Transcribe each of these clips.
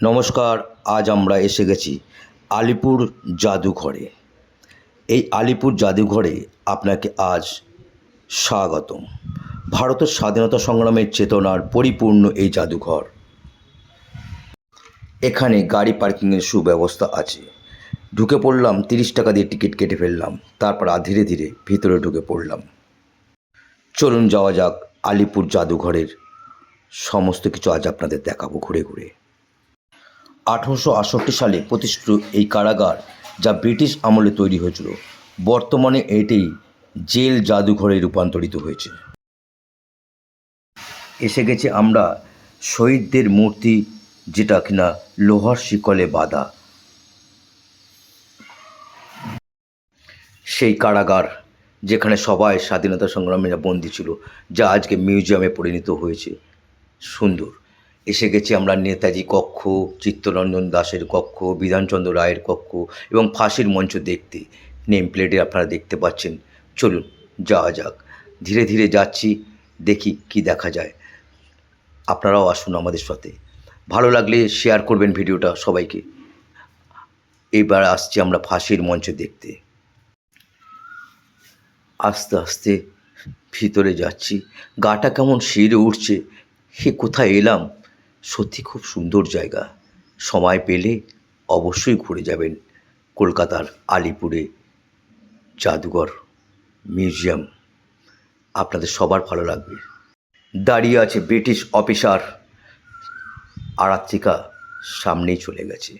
নমস্কার, আজ আমরা এসে গেছি আলিপুর জাদুঘরে। এই আলিপুর জাদুঘরে আপনাকে আজ স্বাগতম। ভারতের স্বাধীনতা সংগ্রামের চেতনার পরিপূর্ণ এই জাদুঘর। এখানে গাড়ি পার্কিংয়ের সুব্যবস্থা আছে। ঢুকে পড়লাম, তিরিশ টাকা দিয়ে টিকিট কেটে ফেললাম, তারপর আর ধীরে ধীরে ভিতরে ঢুকে পড়লাম। চলুন যাওয়া যাক আলিপুর জাদুঘরের সমস্ত কিছু আজ আপনাদের দেখাবো ঘুরে ঘুরে। আঠেরোশো আটষট্টি সালে প্রতিষ্ঠিত এই কারাগার যা ব্রিটিশ আমলে তৈরি হয়েছিল। বর্তমানে এটি জেল জাদুঘরে রূপান্তরিত হয়েছে। এসে গেছে আমরা শহীদদের মূর্তি, যেটা কিনা লোহার শিকলে বাঁধা। সেই কারাগার, যেখানে সবাই স্বাধীনতা সংগ্রামীরা বন্দী ছিল, যা আজকে মিউজিয়ামে পরিণত হয়েছে। সুন্দর। এসে গেছি আমরা নেতাজি কক্ষ, চিত্তরঞ্জন দাসের কক্ষ, বিধানচন্দ্র রায়ের কক্ষ এবং ফাঁসির মঞ্চ দেখতে। নেম প্লেটে আপনারা দেখতে পাচ্ছেন। চলুন, যাওয়া যাক। ধীরে ধীরে যাচ্ছি, দেখি কি দেখা যায়। আপনারাও আসুন আমাদের সাথে। ভালো লাগলে শেয়ার করবেন ভিডিওটা সবাইকে। এবার আসছি আমরা ফাঁসির মঞ্চ দেখতে। আস্তে আস্তে ভিতরে যাচ্ছি। গাটা কেমন শিরে উঠছে। হে কোথায় এলাম? সত্যি খুব সুন্দর জায়গা। সময় পেলে অবশ্যই ঘুরে যাবেন কলকাতার আলিপুরে জাদুঘর মিউজিয়াম। আপনাদের সবার ভালো লাগবে। দাঁড়িয়ে আছে ব্রিটিশ অফিসার। আরাত্রিকা সামনেই চলে গেছে।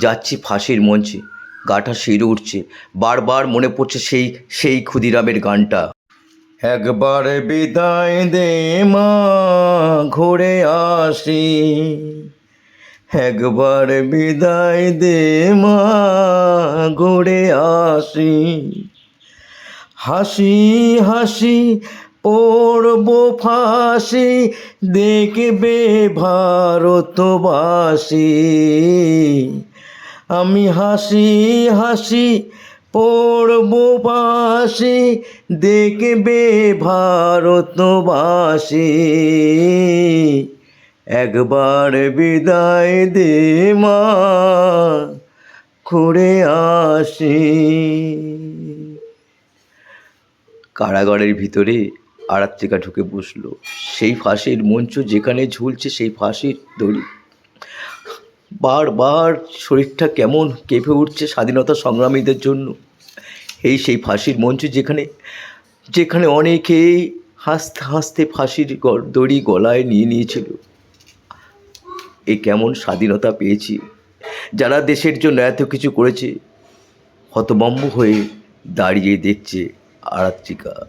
যাচ্ছি ফাঁসির মঞ্চে। গাটা শিরে উঠছে। বারবার মনে পড়ছে সেই সেই ক্ষুদিরামের গানটা। একবার বিদায় দে মা, ঘুরে আসি। একবার বিদায় দে মা, ঘুরে আসি। হাসি হাসি পড়ব ফাঁসি, দেখবে ভারতবাসী। আমি হাসি হাসি পড়ব দেখবে ভারতবাসী। একবার বিদায় দে মা, ঘুরে আসি। কারাগারের ভিতরে আরাত্রিকা ঢুকে বসল। সেই ফাঁসির মঞ্চ যেখানে ঝুলছে, সেই ফাঁসির দড়ি। বারবার শরীরটা কেমন কেঁপে উঠছে স্বাধীনতা সংগ্রামীদের জন্য। এই সেই ফাঁসির মঞ্চ যেখানে যেখানে অনেকেই হাসতে হাসতে ফাঁসির দড়ি গলায় নিয়ে নিয়েছিল। এ কেমন স্বাধীনতা পেয়েছি। যারা দেশের জন্য এত কিছু করেছে হতবম্ব হয়ে দাঁড়িয়ে দেখছে আরাত্রিকা।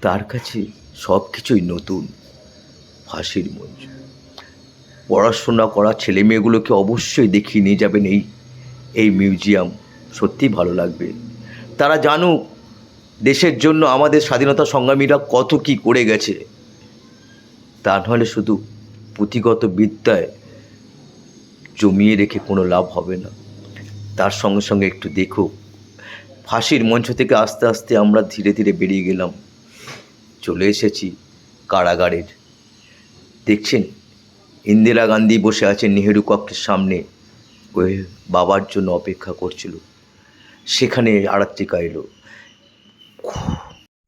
তার কাছে সব কিছুই নতুন ফাঁসির মঞ্চ। পড়াশোনা করা ছেলে মেয়েগুলোকে অবশ্যই দেখিয়ে নিয়ে যাবেন এই এই মিউজিয়াম। সত্যি ভালো লাগবে। তারা জানুক, দেশের জন্য আমাদের স্বাধীনতা সংগ্রামীরা কত কি করে গেছে। তা নাহলে শুধু পুঁথিগত বিদ্যায় জমিয়ে রেখে কোনো লাভ হবে না। তার সঙ্গে সঙ্গে একটু দেখুক। ফাঁসির মঞ্চ থেকে আস্তে আস্তে আমরা ধীরে ধীরে বেরিয়ে গেলাম। চলে এসেছি কারাগারের। দেখছেন? ইন্দিরা গান্ধী বসে আছেন নেহেরু কক্ষের সামনে, ওই বাবার জন্য অপেক্ষা করছিল। সেখানে আরাত্রিকা এলো।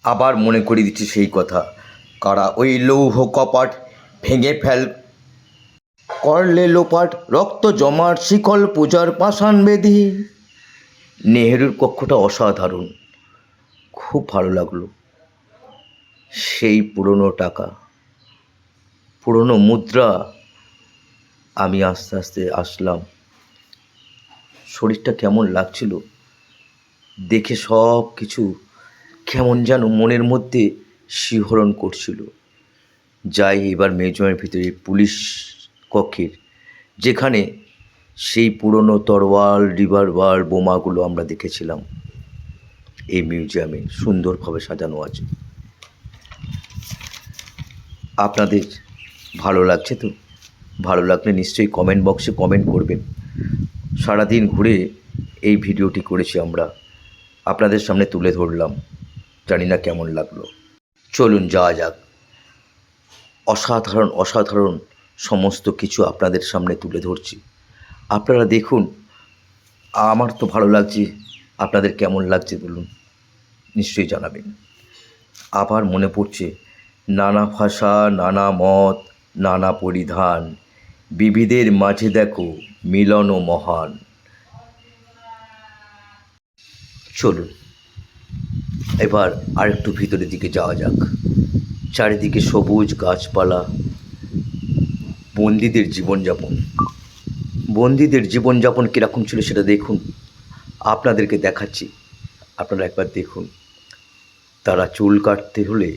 আবার মনে করে দিচ্ছি সেই কথা। কারা ওই লৌহ কপাট ভেঙে ফেল, করলে লোপাট রক্ত জমার শিকল পূজার পাষাণ বেদি। নেহেরুর কক্ষটা অসাধারণ। খুব ভালো লাগল। সেই পুরনো টাকা, পুরনো মুদ্রা আমি আস্তে আস্তে আসলাম। শরীরটা কেমন লাগছিল? দেখে সব কিছু কেমন যেন মনের মধ্যে শিহরণ করছিল। যাই, এবার মিউজিয়ামের ভিতরে পুলিশ কক্ষের, যেখানে সেই পুরনো তরোয়াল রিভলভার বোমাগুলো আমরা দেখেছিলাম। এই মিউজিয়ামে সুন্দরভাবে সাজানো আছে। আপনাদের ভালো লাগছে তো? ভালো লাগলে নিশ্চয়ই কমেন্ট বক্সে কমেন্ট করবেন। সারাদিন ঘুরে এই ভিডিওটি করেছি আমরা। আপনাদের সামনে তুলে ধরলাম। জানি না কেমন লাগল। চলুন যাওয়া যাক। অসাধারণ অসাধারণ সমস্ত কিছু আপনাদের সামনে তুলে ধরছি। আপনারা দেখুন, আমার তো ভালো লাগছে। আপনাদের কেমন লাগছে বলুন, নিশ্চয়ই জানাবেন। আবার মনে পড়ছে, নানা ভাষা, নানা মত, নানা পরিধান। বিবিধের মাঝে দেখো মিলন ও মহান। চলুন, এবার আরেকটু ভিতরের দিকে যাওয়া যাক। চারিদিকে সবুজ গাছপালা, বন্দীদের জীবনযাপন। বন্দীদের জীবনযাপন কীরকম ছিল সেটা দেখুন, আপনাদেরকে দেখাচ্ছি। আপনারা একবার দেখুন, তারা চুল কাটতে হলে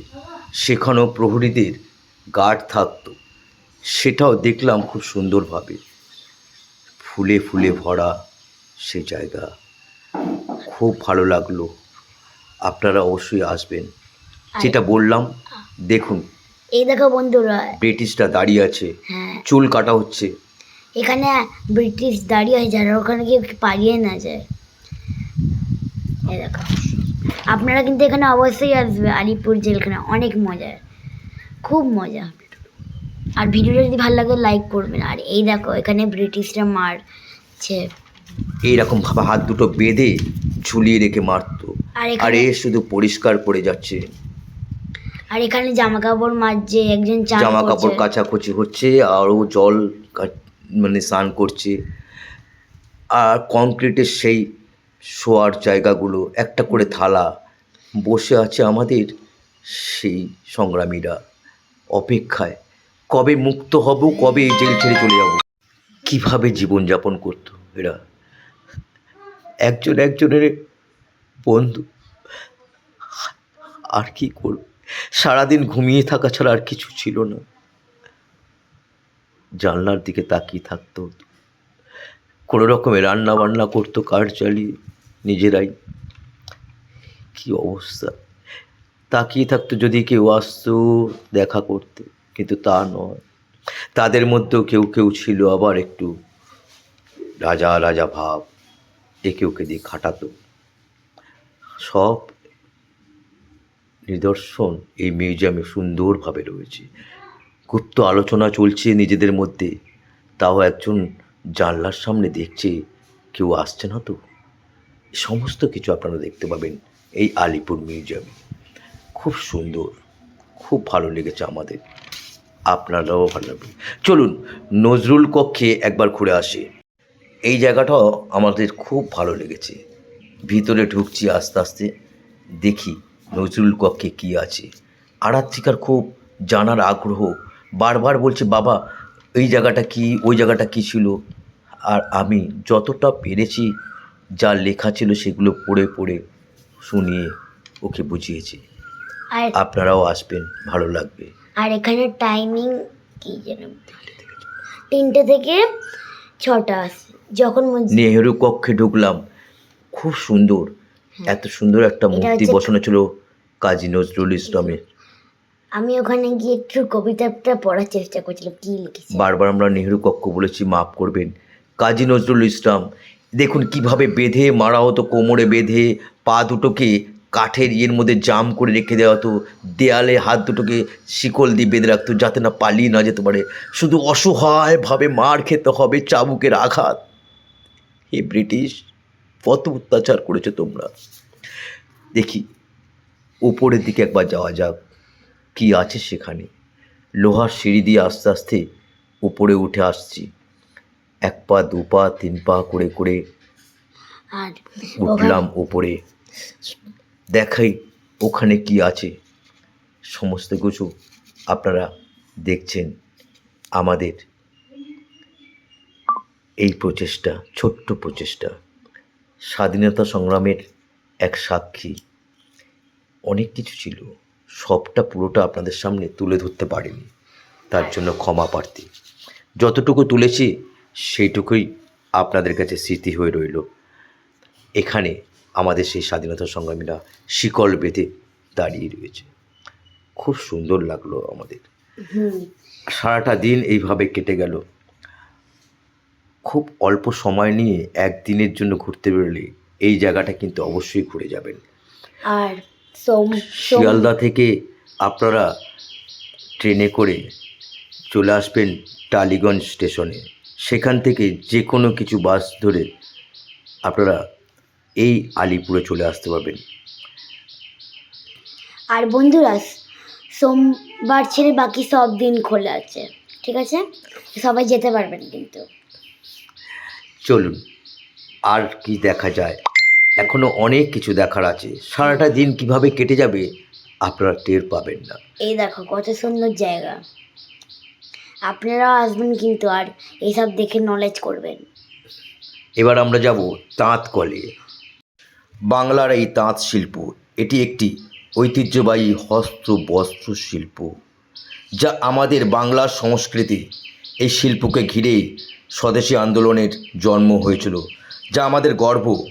সেখানেও প্রহরীদের গার্ড থাকতো। সেটাও দেখলাম খুব সুন্দরভাবে। ফুলে ফুলে ভরা সে জায়গা। খুব ভালো লাগল। আপনারা অবশ্যই আসবেন। যেটা বললাম দেখুন। এই দেখো বন্ধুরা। ব্রিটিশরা দাঁড়িয়ে আছে। হ্যাঁ। চুল কাটা হচ্ছে। এখানে ব্রিটিশ দাঁড়িয়ে আছে যারা ওখানে গিয়ে পালিয়ে না যায়। এই দেখো। আপনারা কিন্তু এখানে অবশ্যই আসবে আলিপুর জেলখানা। অনেক মজার। খুব মজা। আর ভিডিওটা যদি ভালো লাগে লাইক করবেন। আর এই দেখো এখানে ব্রিটিশরা মারছে। এইরকম ভাবে হাত দুটো বেঁধে ঝুলিয়ে রেখে মারতো। আর আর এ শুধু পরিষ্কার করে যাচ্ছে। আর এখানে জামা কাপড় মাজছে একজন জামা কাপড়। কাচাকুচি হচ্ছে আরও জল কা- মানে স্নান করছে। আর কংক্রিটের সেই শোয়ার জায়গাগুলো একটা করে থালা বসে আছে আমাদের সেই সংগ্রামীরা অপেক্ষায়। কবে মুক্ত হব, কবে এই জেল ছেড়ে চলে যাব? কীভাবে জীবনযাপন করতো এরা? একজন একজনের বন্ধু। আর কি করব? সারাদিন ঘুমিয়ে থাকা ছাড়া আর কিছু ছিল না। জানলার দিকে তাকিয়ে থাকতো। কোনো রকমে রান্না বান্না করতো কাঠ চালিয়ে, নিজেরাই। কি অবস্থা? তাকিয়ে থাকতো যদি কেউ আসতো দেখা করতে। কিন্তু তা নয়। তাদের মধ্যেও কেউ কেউ ছিল আবার একটু রাজা রাজা ভাব একে ওকে দিয়ে খাটাতো। সব নিদর্শন এই মিউজিয়ামে সুন্দরভাবে রয়েছে। গুপ্ত আলোচনা চলছে নিজেদের মধ্যে। তাও একজন জানলার সামনে দেখছে কেউ আসছে না তো। সমস্ত কিছু আপনারা দেখতে পাবেন এই আলিপুর মিউজিয়ামে। খুব সুন্দর, খুব ভালো লেগেছে আমাদের। আপনারাও ভালো লাগবে। চলুন নজরুল কক্ষে একবার ঘুরে আসি। এই জায়গাটাও আমাদের খুব ভালো লেগেছে। ভিতরে ঢুকছি আস্তে আস্তে দেখি নজরুল কক্ষে কী আছে। আরাত্রিকার খুব জানার আগ্রহ বারবার বলছে বাবা এই জায়গাটা কি? ওই জায়গাটা কি ছিল? আর আমি যতটা পেরেছি যা লেখা ছিল সেগুলো পড়ে পড়ে শুনিয়ে ওকে বুঝিয়েছি। আপনারাও আসবেন ভালো লাগবে। আর এখানে টাইমিং কি যেন? তিনটে থেকে ছটা আছে যখন নেহেরু কক্ষে ঢুকলাম। খুব সুন্দর। এত সুন্দর একটা মূর্তি বসানো ছিল কাজী নজরুল ইসলামের। আমি ওখানে গিয়ে একটু কবিতাটা পড়ার চেষ্টা করছিলাম কি লিখেছি? বারবার আমরা নেহেরু কক্ষ বলেছি মাফ করবেন। কাজী নজরুল ইসলাম দেখুন কীভাবে বেঁধে মারা হতো কোমরে বেঁধে পা দুটোকে কাঠের ইয়ের মধ্যে জাম করে রেখে দেওয়া হতো। দেয়ালে হাত দুটোকে শিকল দিয়ে বেঁধে রাখতো যাতে না পালিয়ে না যেতে পারে। শুধু অসহায়ভাবে মার খেতে হবে চাবুকের আঘাত। হে ব্রিটিশ কত অত্যাচার করেছ তোমরা। দেখি উপরের দিকে একবার যাওয়া যাক। কি আছে সেখানে? লোহার সিঁড়ি দিয়ে আস্তে আস্তে উপরে উঠে আসছি। এক পা দু পা তিন পা করে করে উঠলাম উপরে। দেখাই ওখানে কি আছে। সমস্ত কিছু আপনারা দেখছেন আমাদের এই প্রচেষ্টা, ছোট্ট প্রচেষ্টা। স্বাধীনতা সংগ্রামের এক সাক্ষী। অনেক কিছু ছিল, সবটা পুরোটা আপনাদের সামনে তুলে ধরতে পারিনি। তার জন্য ক্ষমা প্রার্থী। যতটুকু তুলেছি, সেইটুকুই আপনাদের কাছে স্মৃতি হয়ে রইল। এখানে আমাদের সেই স্বাধীনতা সংগ্রামীরা শিকল বেঁধে দাঁড়িয়ে রয়েছে। খুব সুন্দর লাগল আমাদের। সারাটা দিন এইভাবে কেটে গেল। খুব অল্প সময় নিয়ে একদিনের জন্য ঘুরতে বেরোলে এই জায়গাটা কিন্তু অবশ্যই ঘুরে যাবেন। আর শিয়ালদা থেকে আপনারা ট্রেনে করে চলে আসবেন টালিগঞ্জ স্টেশনে। সেখান থেকে যে কোনো কিছু বাস ধরে আপনারা এই আলিপুরে চলে আসতে পারবেন। আর বন্ধুরা সোমবার ছেড়ে বাকি সব দিন খোলা আছে ঠিক আছে? সবাই যেতে পারবেন কিন্তু। চলুন আর কি দেখা যায়? এখনও অনেক কিছু দেখার আছে। সারাটা দিন কীভাবে কেটে যাবে আপনারা টের পাবেন না। এই দেখো কত সুন্দর জায়গা। আপনারাও আসবেন কিন্তু আর এইসব দেখে নলেজ করবেন। এবার আমরা যাব তাঁত কলে। বাংলার এই তাঁত শিল্প, এটি একটি ঐতিহ্যবাহী হস্ত বস্ত্র শিল্প, যা আমাদের বাংলার সংস্কৃতি, এই শিল্পকে ঘিরেই স্বদেশী আন্দোলনের জন্ম হয়েছিল, যা আমাদের গর্ব,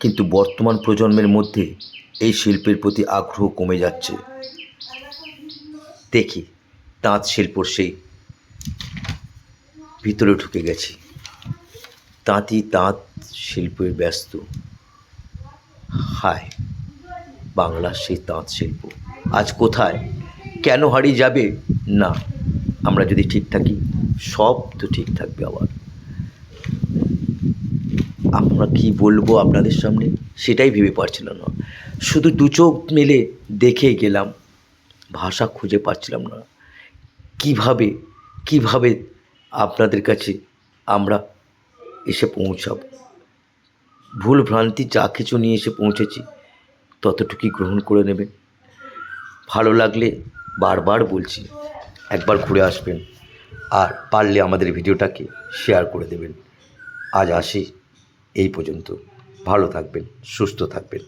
কিন্তু বর্তমান প্রজন্মের মধ্যে এই শিল্পের প্রতি আগ্রহ কমে যাচ্ছে। দেখি, তাঁত শিল্পর সেই ভিতরে ঢুকে গেছি। তাঁতি তাঁত শিল্পে ব্যস্ত। হায় বাংলার সেই তাঁত শিল্প। আজ কোথায়? কেন হারিয়ে যাবে? না, আমরা যদি ঠিক থাকি, সব তো ঠিক থাকবে আবার। আমরা কি বলব আপনাদের সামনে? সেটাই ভেবে পারছিলাম না। শুধু দু চোখ মেলে দেখে গেলাম, ভাষা খুঁজে পাচ্ছিলাম না। কীভাবে কীভাবে আপনাদের কাছে আমরা এসে পৌঁছাব? ভুল ভ্রান্তি যা কিছু নিয়ে এসে পৌঁছেছি, ততটুকুই গ্রহণ করে নেবেন ভালো লাগলে বারবার বলছি, একবার ঘুরে আসবেন আর পারলে আমাদের ভিডিওটাকে শেয়ার করে দেবেন। আজ আসি এই পর্যন্ত। ভালো থাকবেন, সুস্থ থাকবেন।